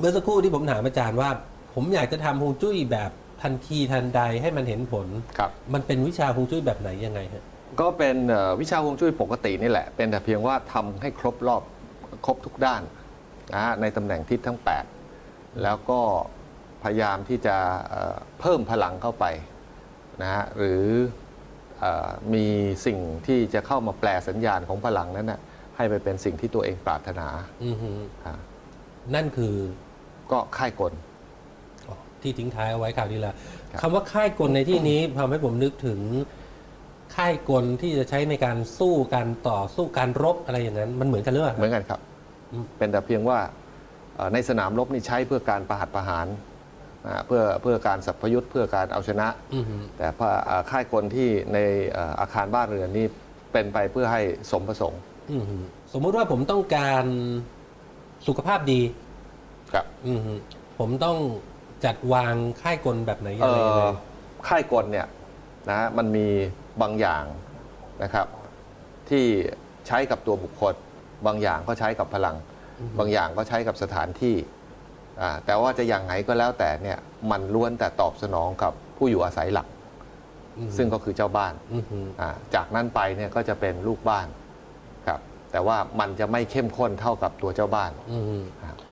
เมื่อสักครู่ที่ผมถามอาจารย์ว่า ผมอยากจะทำฮวงจุ้ยแบบทันทีทันใดให้มันเห็นผล ครับ มันเป็นวิชาฮวงจุ้ยแบบไหนยังไงฮะ ก็เป็นเอ่อวิชาฮวงจุ้ยปกตินี่แหละ เป็นแต่เพียงว่าทำให้ครบรอบครบทุกด้านนะฮะในตำแหน่งทิศทั้ง 8 แล้วก็พยายามที่จะเอ่อเพิ่มพลังเข้าไปนะฮะหรือเออมีสิ่งที่จะเข้ามาแปลสัญญาณของพลังนั้นนะให้ไปเป็นสิ่งที่ตัวเองปรารถนาอือฮึอ่านั่นคือ ก็ค่ายกลอ๋อที่ทิ้งท้ายเอาไว้คราวที่แล้วครับ คำว่าค่ายกลในที่นี้ทำให้ผมนึกถึงค่ายกลที่จะใช้ในการสู้การต่อสู้การรบอะไรอย่างนั้น มันเหมือนกันหรือเปล่าเหมือนกันครับ อืมเป็นแต่เพียงว่าเอ่อในสนามรบนี่ใช้เพื่อการประหัตประหารนะฮะเพื่อเพื่อการสัพพยุทธ์เพื่อการเอาชนะ อือฮึแต่พระเอ่อค่ายกลที่ในเอ่ออาคารบ้านเรือนนี่เป็นไปเพื่อให้สมประสงค์ อือฮึสมมุติว่าผมต้องการสุขภาพดี ครับอือฮึผมต้องจัดวางค่ายกลแบบไหนยัเอ่งไงยังไงอค่ายกลเนี่ยนะฮะมันมีบางอย่างนะครับ ที่ใช้กับตัวบุคคล บางอย่างก็ใช้กับพลังบางอย่างก็ใช้กับสถานที่อ่าแต่ว่าจะอย่างไงก็แล้วแต่เนี่ยมันล้วนแต่ตอบสนองกับผู้อยู่อาศัยหลัก อืมซึ่งก็คือเจ้าบ้านอือฮึอ่าจากนั้นไปเนี่ยก็จะเป็นลูกบ้านครับแต่ว่ามันจะไม่เข้มข้นเท่ากับตัวเจ้าบ้านอือฮึ